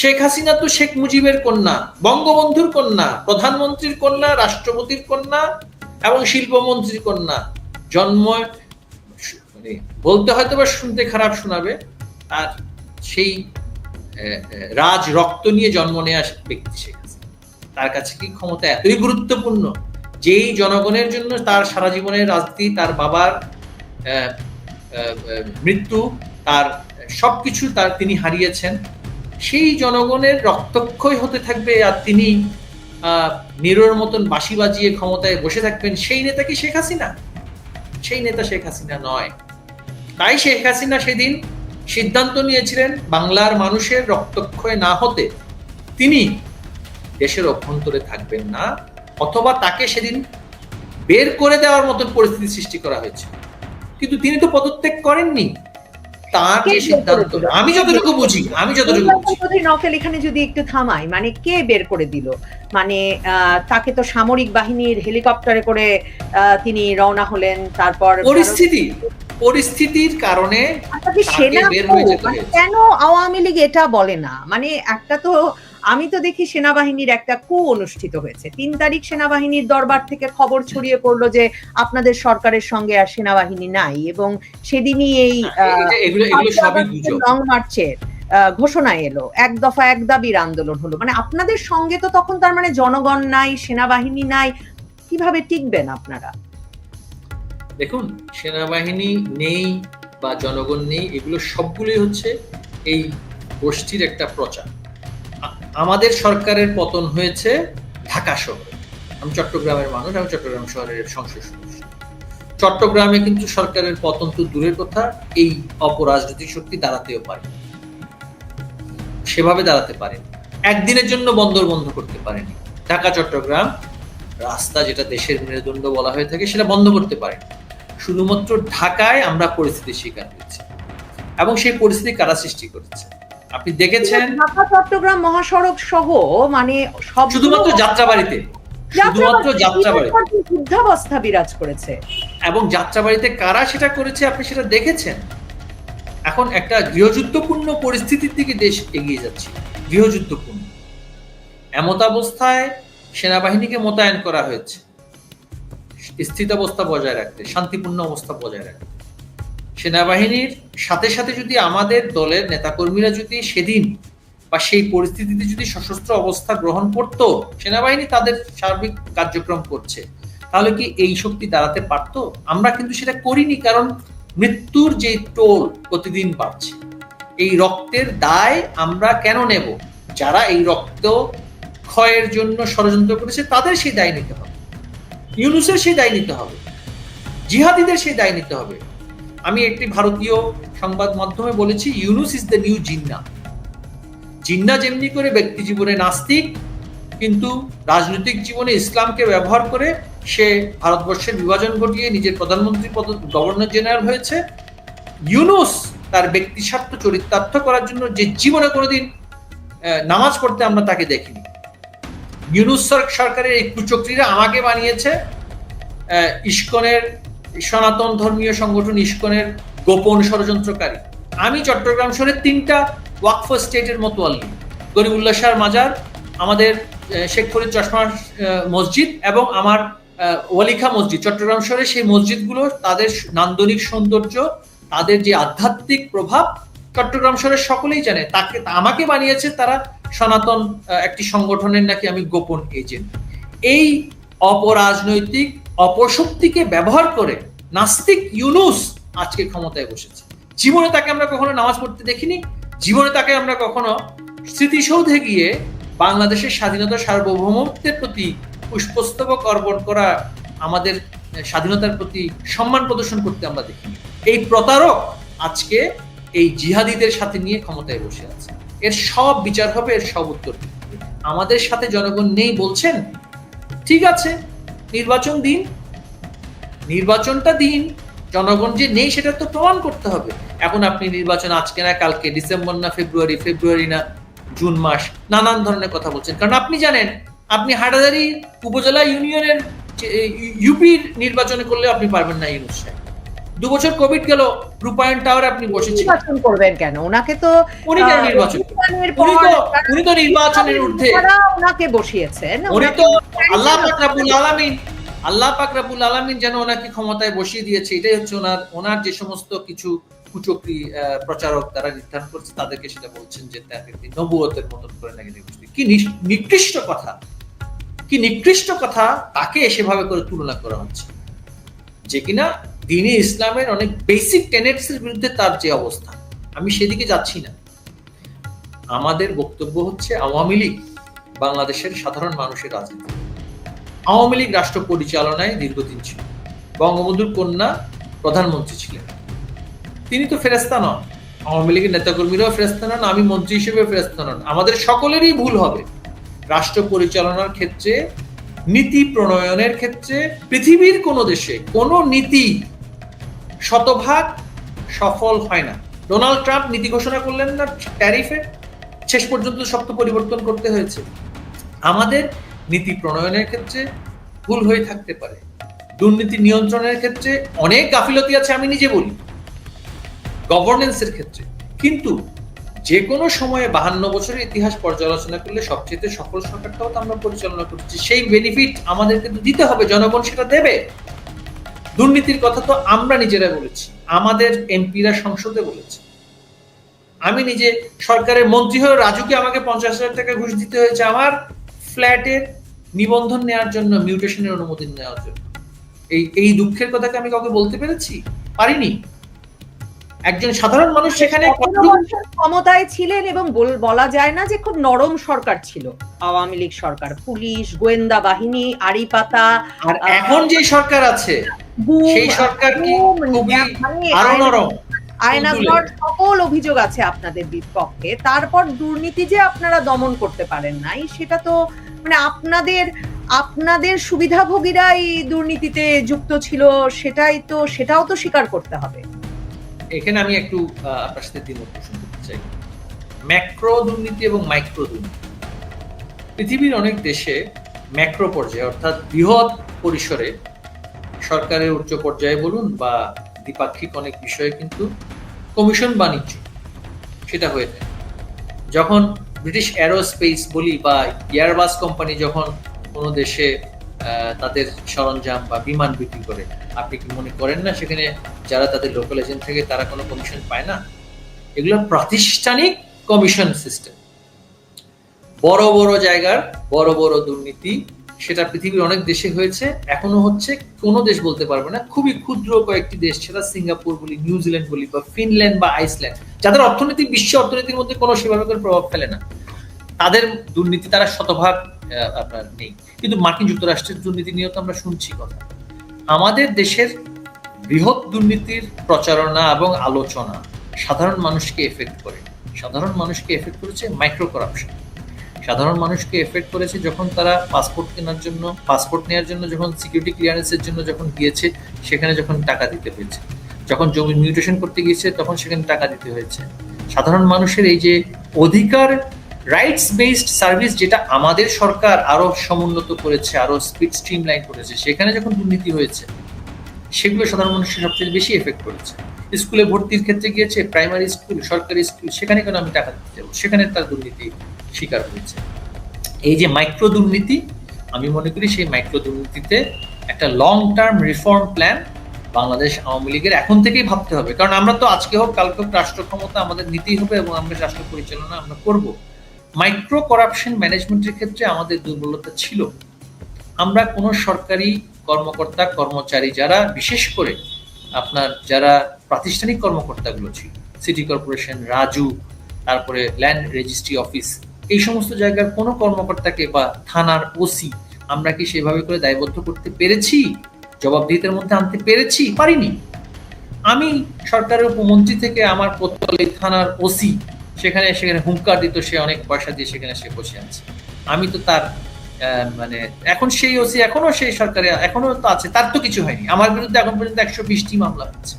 শেখ হাসিনা তো শেখ মুজিবের কন্যা, বঙ্গবন্ধুর কন্যা, প্রধানমন্ত্রীর কন্যা, রাষ্ট্রপতির কন্যা এবং শিল্পমন্ত্রীর কন্যা। জন্ম মানে বলতে হয়তো বা শুনতে খারাপ শোনাবে, আর সেই রাজ রক্ত নিয়ে জন্ম নেওয়া ব্যক্তি শেখ হাসিনা। তার কাছে কি ক্ষমতা এতই গুরুত্বপূর্ণ? যেই জনগণের জন্য তার সারা জীবনের রাজনীতি, তার বাবার মৃত্যু, তার সবকিছু তার তিনি হারিয়েছেন। সেই জনগণের রক্তক্ষয় হতে থাকবে আর তিনি নিরোর মতন বাঁশি বাজিয়ে ক্ষমতায় বসে থাকবেন সেই নেতা কি শেখ হাসিনা। সেই নেতা শেখ হাসিনা নয়। তাই শেখ হাসিনা সেদিন সিদ্ধান্ত নিয়েছিলেন বাংলার মানুষের রক্তক্ষয় না হতে তিনি দেশের অভ্যন্তরে থাকবেন না, অথবা তাকে সেদিন বের করে দেওয়ার মতন পরিস্থিতি সৃষ্টি করা হয়েছে। কিন্তু তিনি তো পদত্যাগ করেননি। তার যে সিদ্ধান্ত আমি যতটুকু বুঝি আমি যতটুকু বুঝি। নকেল এখানে যদি একটু থামাই মানে কে বের করে দিল? মানে আহ, তাকে তো সামরিক বাহিনীর হেলিকপ্টারে করে আহ, তিনি রওনা হলেন তারপর পরিস্থিতি পরিস্থিতির কারণে মানে। কেন আওয়ামী লীগ এটা বলে না? মানে একটা তো আমি তো দেখি সেনাবাহিনীর একটা কু অনুষ্ঠিত হয়েছে। তিন তারিখ সেনাবাহিনীর দরবার থেকে খবর ছড়িয়ে পড়ল যে আপনাদের সরকারের সঙ্গে আর সেনাবাহিনী নাই এবং সেদিনই এই গুজব। লং মার্চের ঘোষণা এলো। এক দফা এক দাবির আন্দোলন হলো। মানে আপনাদের সঙ্গে তো তখন তার মানে জনগণ নাই সেনাবাহিনী নাই কীভাবে টিকবেন আপনারা? দেখুন সেনাবাহিনী নেই বা জনগণ নেই এগুলো সবগুলোই হচ্ছে এই গোষ্ঠীর একটা প্রচার। আমাদের সরকারের পতন হয়েছে ঢাকা শহরে। আমি চট্টগ্রামের মানুষ, আমি চট্টগ্রাম শহরের সংসদ সদস্য। চট্টগ্রামে কিন্তু সরকারের পতন তো দূরের কথা, এই অপরাজনৈতিক শক্তি দাঁড়াতেও পারে সেভাবে দাঁড়াতে পারে একদিনের জন্য বন্দর বন্ধ করতে পারেনি। ঢাকা, চট্টগ্রাম রাস্তা যেটা দেশের মেরুদণ্ড বলা হয়ে থাকে, সেটা বন্ধ করতে পারে শুধুমাত্র ঢাকায় আমরা পরিস্থিতির শিকার হয়েছি। এবং সেই পরিস্থিতি কারা সৃষ্টি করেছে? আপনি দেখেছেন? ঢাকা চট্টগ্রাম মহাসড়ক সহ মানে সব শুধুমাত্র যাত্রাবাড়িতে। শুধুমাত্র যাত্রাবাড়ি। যুদ্ধাবস্থা বিরাজ করেছে। এবং যাত্রাবাড়িতে কারা সেটা করেছে আপনি সেটা দেখেছেন? এখন একটা গৃহযুদ্ধপূর্ণ পরিস্থিতির দিকে দেশ এগিয়ে যাচ্ছে। গৃহযুদ্ধপূর্ণ। এমতাবস্থায় সেনাবাহিনীকে মোতায়েন করা হয়েছে। স্থিতাবস্থা বজায় রাখতে শান্তিপূর্ণ অবস্থা বজায় রাখতে। সেনাবাহিনীর সাথে সাথে যদি আমাদের দলের নেতাকর্মীরা যদি সেদিন বা সেই পরিস্থিতিতে যদি সশস্ত্র অবস্থা গ্রহণ করত, সেনাবাহিনী তাদের সার্বিক কার্যক্রম করছে, তাহলে কি এই শক্তি দাঁড়াতে পারতো? আমরা কিন্তু সেটা করিনি, কারণ মৃত্যুর যে টোল প্রতিদিন বাড়ছে, এই রক্তের দায় আমরা কেন নেব? যারা এই রক্ত ক্ষয়ের জন্য ষড়যন্ত্র করেছে, তাদের সেই দায় নিতে হবে, ইউনুসের সেই দায় নিতে হবে, জিহাদিদের সেই দায় নিতে হবে। আমি একটি ভারতীয় সংবাদ মাধ্যমে বলেছি, Yunus is the new Jinnah. Jinnah যেমনি করে ব্যক্তি জীবনে নাস্তিক, কিন্তু রাজনৈতিক জীবনে ইসলামকে ব্যবহার করে সে ভারতবর্ষের বিভাজন ঘটিয়ে নিজের প্রধানমন্ত্রী পদ, গভর্নর জেনারেল হয়েছে। ইউনুস তার ব্যক্তি স্বার্থ চরিতার্থ করার জন্য যে জীবনে কোনোদিন নামাজ পড়তে আমরা তাকে দেখিনি। ইউনুস সরকারের এই কুচক্রীরা আমাকে বানিয়েছে ইস্কনের সনাতন ধর্মীয় সংগঠন ইস্কনের গোপন ষড়যন্ত্রকারী। আমি চট্টগ্রাম শহরের তিনটা ওয়াকফ স্টেটের মতোয়াল্লি গরিবুল্লাহ শাহর মাজার, আমাদের শেখ ফরিদ চশমা মসজিদ এবং আমার ওয়ালিখা মসজিদ। চট্টগ্রাম শহরে সেই মসজিদগুলো, তাদের নান্দনিক সৌন্দর্য, তাদের যে আধ্যাত্মিক প্রভাব, চট্টগ্রাম শহরের সকলেই জানে। তাকে, আমাকে বানিয়েছে তারা সনাতন একটি সংগঠনের নাকি আমি গোপন এজেন্ট। এই অপরাজনৈতিক অপশক্তিকে ব্যবহার করে নাস্তিক ইউনুস আজকে ক্ষমতায় বসেছে। জীবনে তাকে আমরা কখনো নামাজ পড়তে দেখিনি, জীবনে তাকে আমরা কখনো স্মৃতিসৌধে গিয়ে বাংলাদেশের স্বাধীনতা সার্বভৌমত্বের প্রতি পুষ্পস্তবক অর্পণ করা, আমাদের স্বাধীনতার প্রতি সম্মান প্রদর্শন করতে আমরা দেখিনি। এই প্রতারক আজকে এই জিহাদিদের সাথে নিয়ে ক্ষমতায় বসে আছে। এর সব বিচার হবে, এর সব উত্তর। আমাদের সাথে জনগণ নেই বলছেন, ঠিক আছে নির্বাচন দিন। নির্বাচনটা দিন। জনগণ যে নেই সেটা তো প্রমাণ করতে হবে। এখন আপনি নির্বাচন আজকে না, কালকে ডিসেম্বর না, ফেব্রুয়ারি ফেব্রুয়ারি না, জুন মাস, নানান ধরনের কথা বলছেন। কারণ আপনি জানেন, আপনি হাটাদারি উপজেলা ইউনিয়নের ইউপির নির্বাচনে করলে আপনি পারবেন না ইউনুস সাহেব দু বছর কোভিড গেল রূপায়ণ টাওয়ার আপনি বসেছিলেন নির্বাচন করবেন কেন? ওনাকে তো উনি কেন নির্বাচন? উনি তো উনি তো নির্বাচনের ঊর্ধ্বে। ওনাকে বসিয়েছেন। উনি তো আল্লাহ পাক রাব্বুল আলামিন আল্লাহ পাক রাব্বুল আলামিন যেন ওনাকে ক্ষমতায় বসিয়ে দিয়েছে এটাই হচ্ছে ওনার ওনার যে সমস্ত কিছু কুচক্রি প্রচারক তারা নির্ধারণ করছে তাদেরকে সেটা বলছেন যে তাকে নবুয়তের মতন করে নাকি দেখছেন কি নিকৃষ্ট কথা। কি নিকৃষ্ট কথা তাকে সেভাবে করে তুলনা করা হচ্ছে। যে কিনা দিনে ইসলামের অনেক বেসিক টেনেটস এর বিরুদ্ধে তার যে অবস্থা, আমি সেদিকে যাচ্ছি না। আমাদের বক্তব্য হচ্ছে আওয়ামী লীগ বাংলাদেশের সাধারণ মানুষের রাজনীতি। আওয়ামী লীগ রাষ্ট্র পরিচালনায় দীর্ঘদিন ছিল। বঙ্গবন্ধুর কন্যা প্রধানমন্ত্রী ছিলেন। তিনি তো ফেরেস্তা নন। আওয়ামী লীগের নেতাকর্মীরাও ফেরেস্তা নন, আমি মন্ত্রী হিসেবে ফেরেস্তা নন। আমাদের সকলেরই ভুল হবে। রাষ্ট্র পরিচালনার ক্ষেত্রে, নীতি প্রণয়নের ক্ষেত্রে, পৃথিবীর কোনো দেশে কোনো নীতি শতভাগ সফল হয় না। ডোনাল্ড ট্রাম্প নীতি ঘোষণা করলেন না, ট্যারিফে শেষ পর্যন্ত সব তো পরিবর্তন করতে হয়েছে। আমাদের নীতি প্রণয়নের ক্ষেত্রে ভুল হয়ে থাকতে পারে। দুর্নীতি নিয়ন্ত্রণের ক্ষেত্রে অনেক গাফিলতি আছে, আমি নিজে বলি। গভর্নেন্সের ক্ষেত্রে। কিন্তু যে কোনো সময়ে বাহান্ন বছরের ইতিহাস পর্যালোচনা করলে সবচেয়ে সফল সরকারটাও তো আমরা পরিচালনা করছি। সেই বেনিফিট আমাদের কিন্তু দিতে হবে, জনগণ সেটা দেবে। দুর্নীতির কথা তো আমরা নিজেরা বলেছি, আমাদের এমপিরা সংসদে বলেছে। আমি নিজে সরকারের মন্ত্রী হয়ে রাজুকে আমাকে পঞ্চাশ হাজার টাকা ঘুষ দিতে হয়েছে আমার ফ্ল্যাটের নিবন্ধন নেওয়ার জন্য, মিউটেশনের অনুমোদন নেওয়ার জন্য। এই এই দুঃখের কথাকে আমি কাউকে বলতে পেরেছি? পারিনি। একজন সাধারণ মানুষ সেখানে ক্ষমতায় ছিলেন এবং বলা যায় না যে খুব নরম সরকার ছিল। আওয়ামী লীগ সরকার পুলিশ গোয়েন্দা বাহিনী আড়িপাতা আর এখন যে সরকার আছে সেই সরকার কি মানে আরও নরম? আয়নাঘর সকল অভিযোগ আছে আপনাদের বিপক্ষে। তারপর দুর্নীতি যে আপনারা দমন করতে পারেন নাই সেটা তো মানে আপনাদের আপনাদের সুবিধাভোগীরা এই দুর্নীতিতে যুক্ত ছিল সেটাই তো সেটাও তো স্বীকার করতে হবে। এখানে আমি একটু আপনার সাথে দ্বিমত পোষণ করতে চাই। ম্যাক্রো দুর্নীতি এবং মাইক্রো দুর্নীতি। পৃথিবীর অনেক দেশে ম্যাক্রো পর্যায়ে, অর্থাৎ বৃহৎ পরিসরে সরকারের উচ্চ পর্যায়ে বলুন বা দ্বিপাক্ষিক অনেক বিষয়ে কিন্তু কমিশন বাণিজ্য সেটা হয়ে থাকে। যখন ব্রিটিশ অ্যারোস্পেস বলি বা এয়ারবাস কোম্পানি যখন কোনো দেশে তাদের সরঞ্জাম বা বিমান বিক্রি করে। আপনি কি মনে করেন না সেখানে যারা তাদের লোকাল এজেন্ট থাকে তারা কোনো কমিশন পায় না? এগুলো প্রাতিষ্ঠানিক কমিশন সিস্টেম বড় বড় জায়গার বড় বড় দুর্নীতি, সেটা পৃথিবীর অনেক দেশে হয়েছে, এখনও হচ্ছে, কোনো দেশ বলতে পারবে না। খুবই ক্ষুদ্র কয়েকটি দেশ, সেটা সিঙ্গাপুর বলি, নিউজিল্যান্ড বলি, বা ফিনল্যান্ড বা আইসল্যান্ড, যাদের অর্থনীতি বিশ্ব অর্থনীতির মধ্যে কোনো সেভাবে প্রভাব ফেলে না। তাদের দুর্নীতি তারা শতভাগ আপনার নেই। কিন্তু মার্কিন যুক্তরাষ্ট্রের দুর্নীতি নিয়েও তো আমরা শুনছি কথা। আমাদের দেশের বৃহৎ দুর্নীতির প্রচারণা এবং আলোচনা সাধারণ মানুষকে এফেক্ট করে। সাধারণ মানুষকে এফেক্ট করেছে মাইক্রো করাপশন সাধারণ মানুষকে এফেক্ট করেছে যখন তারা পাসপোর্ট কেনার জন্য পাসপোর্ট নেওয়ার জন্য, যখন সিকিউরিটি ক্লিয়ারেন্সের জন্য যখন গিয়েছে, সেখানে যখন টাকা দিতে হয়েছে। যখন জমি মিউটেশন করতে গিয়েছে, তখন সেখানে টাকা দিতে হয়েছে। সাধারণ মানুষের এই যে অধিকার রাইটস বেসড সার্ভিস যেটা আমাদের সরকার আরও সমুন্নত করেছে, আরও স্পিড স্ট্রিমলাইন করেছে, সেখানে যখন দুর্নীতি হয়েছে, সেগুলো সাধারণ মানুষের সবচেয়ে বেশি এফেক্ট করেছে। স্কুলে ভর্তির ক্ষেত্রে গিয়েছে প্রাইমারি স্কুল সরকারি স্কুল সেখানে কেন আমি টাকা দিতে যাব? সেখানে তার দুর্নীতি শিকার হয়েছে। এই যে মাইক্রো দুর্নীতি, আমি মনে করি সেই মাইক্রো দুর্নীতিতে একটা long term reform plan Bangladesh Awami লীগের এখন থেকেই ভাবতে হবে। কারণ আমরা তো আজকে হোক, কালকে হোক, রাষ্ট্র ক্ষমতা আমাদের নিতেই হবে এবং আমরা রাষ্ট্র পরিচালনা আমরা করব। মাইক্রো করাপশন ম্যানেজমেন্টের ক্ষেত্রে আমাদের দুর্বলতা ছিল। আমরা কোনো সরকারি কর্মকর্তা, কর্মচারী যারা, বিশেষ করে আপনার যারা প্রাতিষ্ঠানিক কর্মকর্তাগুলো ছিল সিটি কর্পোরেশন রাজু, তারপরে ল্যান্ড রেজিস্ট্রি অফিস এই সমস্ত জায়গার কোনো কর্মকর্তাকে বা থানার ওসি আমরা কি সেভাবে করে দায়বদ্ধ করতে পেরেছি? জবাবদিহিতার মধ্যে আনতে পেরেছি? পারিনি। আমি সরকারের উপমন্ত্রী থেকে আমার কোতোয়ালি থানার ওসি সেখানে সেখানে হুঙ্কার দিত সে অনেক পয়সা দিয়ে সেখানে সে বসে আছে। আমি তো তার মানে এখন সেই ওসি এখনও সেই সরকারে, এখনও তো আছে, তার তো কিছু হয়নি। আমার বিরুদ্ধে এখন পর্যন্ত একশো বিশটি মামলা হচ্ছে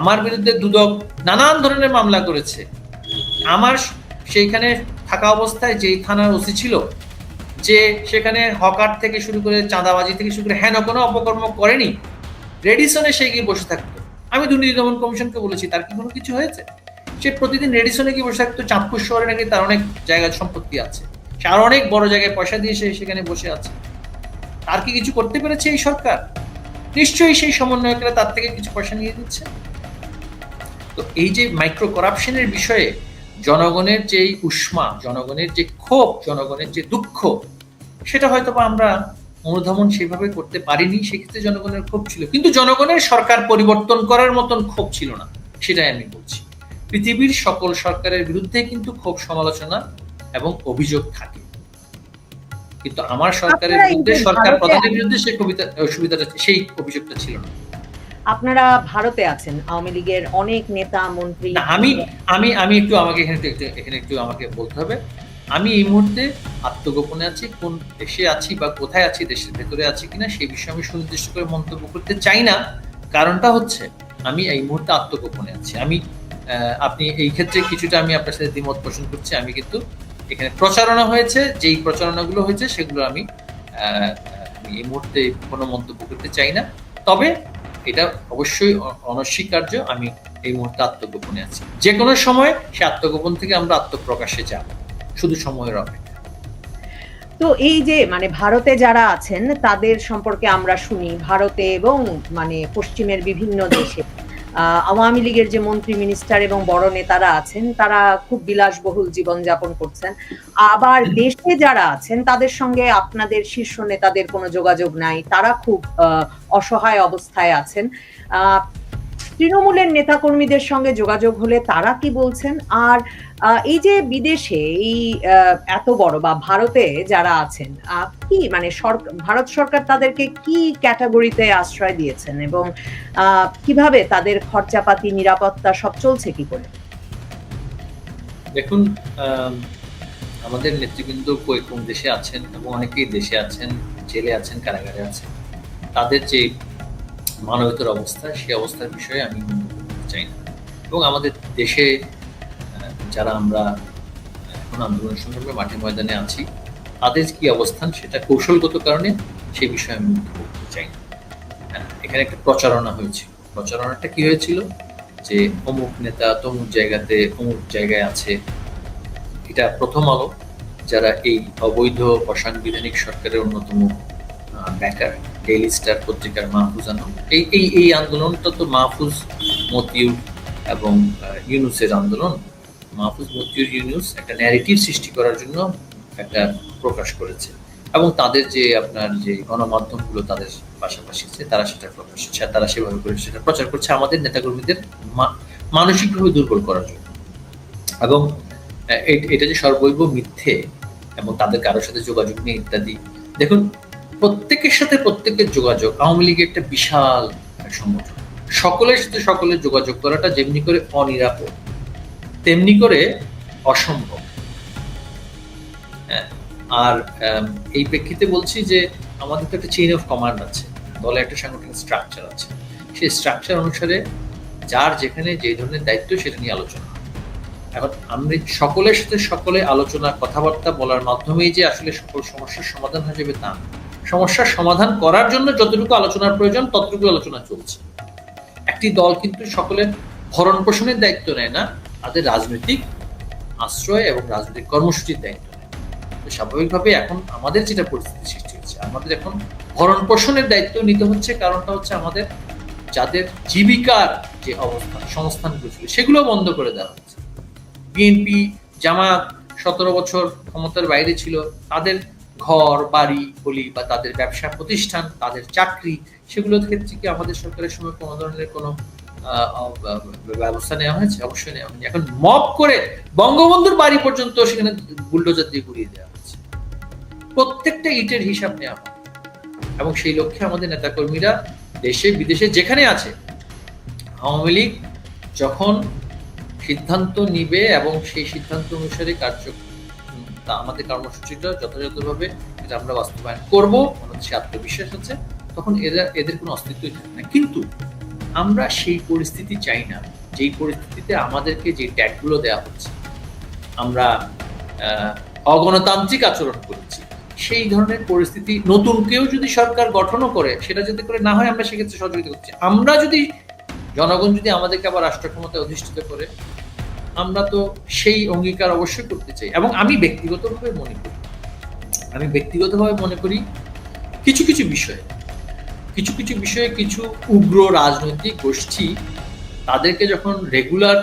আমার বিরুদ্ধে দুদক নানান ধরনের মামলা করেছে। আমার সেইখানে থাকা অবস্থায় যেই থানার ওসি ছিল, যে সেখানে হকার থেকে শুরু করে চাঁদাবাজি থেকে শুরু করে হেন কোনো অপকর্ম করেনি, রেডিসনে সে গিয়ে বসে থাকতো। আমি দুর্নীতি দমন কমিশনকে বলেছি, তার কি কোনো কিছু হয়েছে? সে প্রতিদিন রেডিসনে কি বসে থাকতো, চাঁদপুর শহরে নাকি তার অনেক জায়গায় সম্পত্তি আছে। সে আর অনেক বড় জায়গায় পয়সা দিয়ে সে সেখানে বসে আছে। তার কি কিছু করতে পেরেছে এই সরকার? নিশ্চয়ই সেই সমন্বয়করা তার থেকে কিছু পয়সা নিয়ে দিচ্ছে তো এই যে মাইক্রো করাপশনের বিষয়ে জনগণের যে উষ্মা, জনগণের যে ক্ষোভ, জনগণের যে দুঃখ, সেটা হয়তো বা আমরা অনুধাবন সেভাবে করতে পারিনি, সেক্ষেত্রে জনগণের ক্ষোভ ছিল। কিন্তু জনগণের সরকার পরিবর্তন করার মতন ক্ষোভ ছিল না, সেটাই আমি বলছি। পৃথিবীর সকল সরকারের বিরুদ্ধে কিন্তু ক্ষোভ সমালোচনা এবং অভিযোগ থাকে। কিন্তু আমার সরকারের বিরুদ্ধে সরকার প্রধানের বিরুদ্ধে সেই কবিতা সুবিধাটা সেই অভিযোগটা ছিল না। আপনারা ভারতে আছেন আওয়ামী লীগের অনেক নেতা মন্ত্রী। আমি আমি আমি একটু আমাকে এখানে একটু এখানে একটু আমাকে বলতে হবে। আমি এই মুহূর্তে আত্মগোপনে আছি কোন দেশে আছি বা কোথায় আছি দেশের ভেতরে আছি কিনা সেই বিষয়ে আমি সুনির্দিষ্ট করে মন্তব্য করতে চাই না। কারণটা হচ্ছে আমি এই মুহূর্তে আত্মগোপনে আছি। আমি আপনি এই ক্ষেত্রে কিছুটা আমি আপনার সাথে দ্বিমত পোষণ করছি। আমি কিন্তু এখানে প্রচারণা হয়েছে, যেই প্রচারণাগুলো হয়েছে সেগুলো আমি এই মুহূর্তে কোনো মন্তব্য করতে চাই না। তবে এটা অবশ্যই অনস্বীকার্য, আমি এই মুহূর্তে আত্মগোপনে আছি। যে কোনো সময় সে আত্মগোপন থেকে আমরা আত্মপ্রকাশে যাব, শুধু সময়ের অপেক্ষা। তো এই যে মানে ভারতে যারা আছেন, তাদের সম্পর্কে আমরা শুনি। ভারতে এবং মানে পশ্চিমের বিভিন্ন দেশে। আওয়ামী লীগের যে মন্ত্রী, মিনিস্টার এবং বড় নেতারা আছেন, তারা খুব বিলাসবহুল জীবনযাপন করছেন। আবার দেশে যারা আছেন, তাদের সঙ্গে আপনাদের শীর্ষ নেতাদের কোনো যোগাযোগ নাই। তারা খুব অসহায় অবস্থায় আছেন। তৃণমূলের নেতাকর্মীদের সঙ্গে যোগাযোগ হলে তারা কি বলছেন? আর এই যে বিদেশে এই এত বড় বা ভারতে যারা আছেন কি মানে ভারত সরকার তাদেরকে কি ক্যাটাগরিতে আশ্রয় দিয়েছেন এবং কীভাবে তাদের খরচাপাতি নিরাপত্তা সব চলছে কি করে? দেখুন আম, আমাদের নেতৃবৃন্দ কই কোন দেশে আছেন এবং অনেকেই দেশে আছেন জেলে আছেন কারাগারে আছেন তাদের যে মানবতার অবস্থা সেই অবস্থার বিষয়ে আমি চাই না। এবং আমাদের দেশে যারা আমরা এখন আন্দোলন সংগ্রামে মাঠে ময়দানে আছি তাদের কি অবস্থান সেটা কৌশলগত কারণে সে বিষয়ে আমি করতে চাই হ্যাঁ, এখানে একটা প্রচারণা হয়েছিল প্রচারণাটা কি হয়েছিল? যে অমুক নেতা তমুক জায়গাতে অমুক জায়গায় আছে। এটা প্রথম আলো যারা এই অবৈধ অসাংবিধানিক সরকারের অন্যতম ব্যাকার ডেইলি স্টার পত্রিকার মাহফুজ আলম। এই এই এই আন্দোলনটা তো মাহফুজ মতিউর এবং ইউনুসের আন্দোলন। মাহফুজ মতিউর ইউনুস একটা ন্যারেটিভ সৃষ্টি করার জন্য একটা প্রকাশ করেছে। এবং তাদের যে আপনার যে গণমাধ্যমগুলো তাদের পাশাপাশি তারা সেটা প্রকাশ তারা সেভাবে করে সেটা প্রচার করছে আমাদের নেতাকর্মীদের মানসিকভাবে দুর্বল করার জন্য। এবং এটা যে সর্বৈব মিথ্যে এবং তাদের কারোর সাথে যোগাযোগ নেই ইত্যাদি, দেখুন, প্রত্যেকের সাথে প্রত্যেকের যোগাযোগ, আওয়ামী লীগের একটা বিশাল সংগঠন। সকলের সাথে সকলের যোগাযোগ করাটা যেমনি করে অনিরাপদ। তেমনি করে অসম্ভব। হ্যাঁ, আর এই প্রেক্ষিতে বলছি যে আমাদের তো একটা চেইন অফ কমান্ড আছে দলে একটা সাংগঠনিক স্ট্রাকচার আছে। সেই স্ট্রাকচার অনুসারে যার যেখানে যে ধরনের দায়িত্ব সেটা নিয়ে আলোচনা এখন আমরা সকলের সাথে সকলে আলোচনা কথাবার্তা বলার মাধ্যমেই যে আসলে সকল সমস্যার সমাধান হয়ে যাবে তা সমস্যার সমাধান করার জন্য যতটুকু আলোচনার প্রয়োজন ততটুকু আলোচনা চলছে। একটি দল কিন্তু সকলের ভরণ পোষণের দায়িত্ব নেয় না তাদের রাজনৈতিক আশ্রয় এবং রাজনৈতিক কর্মসূচির দায়িত্ব নেয়। তো স্বাভাবিকভাবে এখন আমাদের যেটা পরিস্থিতি সৃষ্টি হচ্ছে, আমাদের এখন ভরণ পোষণের দায়িত্ব নিতে হচ্ছে, কারণটা হচ্ছে আমাদের যাদের জীবিকার যে অবস্থান, সংস্থানগুলো ছিল, সেগুলো বন্ধ করে দেওয়া হচ্ছে। বিএনপি জামাত সতেরো বছর ক্ষমতার বাইরে ছিল, তাদের ঘর, বাড়ি বলি বা তাদের ব্যবসা প্রতিষ্ঠান, তাদের চাকরি, সেগুলোর ক্ষেত্রে কি আমাদের সরকারের সময় কোনো ধরনের কোনো ব্যবস্থা নেওয়া হয়েছে, অবশ্যই নেওয়া হয়নি। এখন মব করে বঙ্গবন্ধুর বাড়ি পর্যন্ত সেখানে বুলডোজার দিয়ে ঘুরিয়ে দেওয়া হচ্ছে প্রত্যেকটা ইটের হিসাব নেওয়া হয়। এবং সেই লক্ষ্যে আমাদের নেতাকর্মীরা দেশে, বিদেশে যেখানে আছে, আওয়ামী লীগ যখন সিদ্ধান্ত নিবে এবং সেই সিদ্ধান্ত অনুসারে কার্য আমাদের কর্মসূচিটা যথাযথভাবে আমরা বাস্তবায়ন করব। আমাদের সে আত্মবিশ্বাস আছে। তখন এরা, এদের কোনো অস্তিত্বই থাকে না। কিন্তু আমরা সেই পরিস্থিতি চাই না। যেই পরিস্থিতিতে আমাদেরকে যে ট্যাগগুলো দেওয়া হচ্ছে, আমরা অগণতান্ত্রিক আচরণ করেছি। সেই ধরনের পরিস্থিতি নতুন কেউ যদি সরকার গঠনও করে, সেটা যাতে করে না হয়, আমরা সেক্ষেত্রে সহযোগিতা করছি। আমরা যদি, জনগণ যদি আমাদেরকে আবার রাষ্ট্র ক্ষমতায় অধিষ্ঠিত করে, আমরা তো সেই অঙ্গীকার অবশ্যই করতে চাই। এবং আমি ব্যক্তিগতভাবে মনে করি, আমি ব্যক্তিগতভাবে মনে করি, কিছু কিছু বিষয়ে কিছু কিছু বিষয়ে কিছু উগ্র রাজনৈতিক গোষ্ঠী তাদেরকে যখন রেগুলার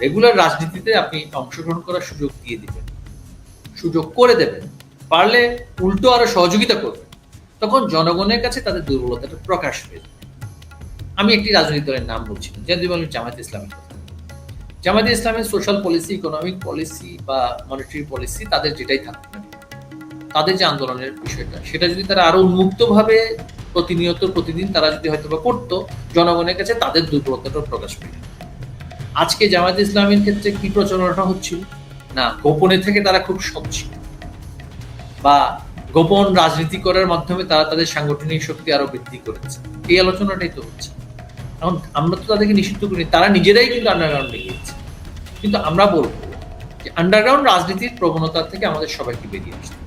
রেগুলার রাজনীতিতে আপনি অংশগ্রহণ করার সুযোগ দিয়ে দিবেন, সুযোগ করে দেবেন, পারলে উল্টো আরও সহযোগিতা করবেন, তখন জনগণের কাছে তাদের দুর্বলতাটা প্রকাশ পেয়ে যাবে। আমি একটি রাজনৈতিক দলের নাম বলছি যদি বলেন জামায়াত ইসলামের কথা জামায়াত ইসলামের সোশ্যাল পলিসি ইকোনমিক পলিসি বা মনিটারি পলিসি তাদের যেটাই থাকবে তাদের যে আন্দোলনের বিষয়টা, সেটা যদি তারা আরও উন্মুক্তভাবে প্রতিনিয়ত প্রতিদিন তারা যদি হয়তো বা করতো, জনগণের কাছে তাদের দুর্বলতাটা প্রকাশ পেয়ে যেত। আজকে জামায়াত ইসলামের ক্ষেত্রে কি প্রচারণা হচ্ছিল? না, গোপনে থেকে তারা খুব সৎ ছিল। বা গোপন রাজনীতি করার মাধ্যমে তারা তাদের সাংগঠনিক শক্তি আরও বৃদ্ধি করেছে। এই আলোচনাটাই তো হচ্ছে। এখন আমরা তো তাদেরকে নিষিদ্ধ করি তারা নিজেরাই কিন্তু আন্ডারগ্রাউন্ডে গিয়েছে। কিন্তু আমরা বলব যে আন্ডারগ্রাউন্ড রাজনীতির প্রবণতা থেকে আমাদের সবাইকে বেরিয়ে আসতে।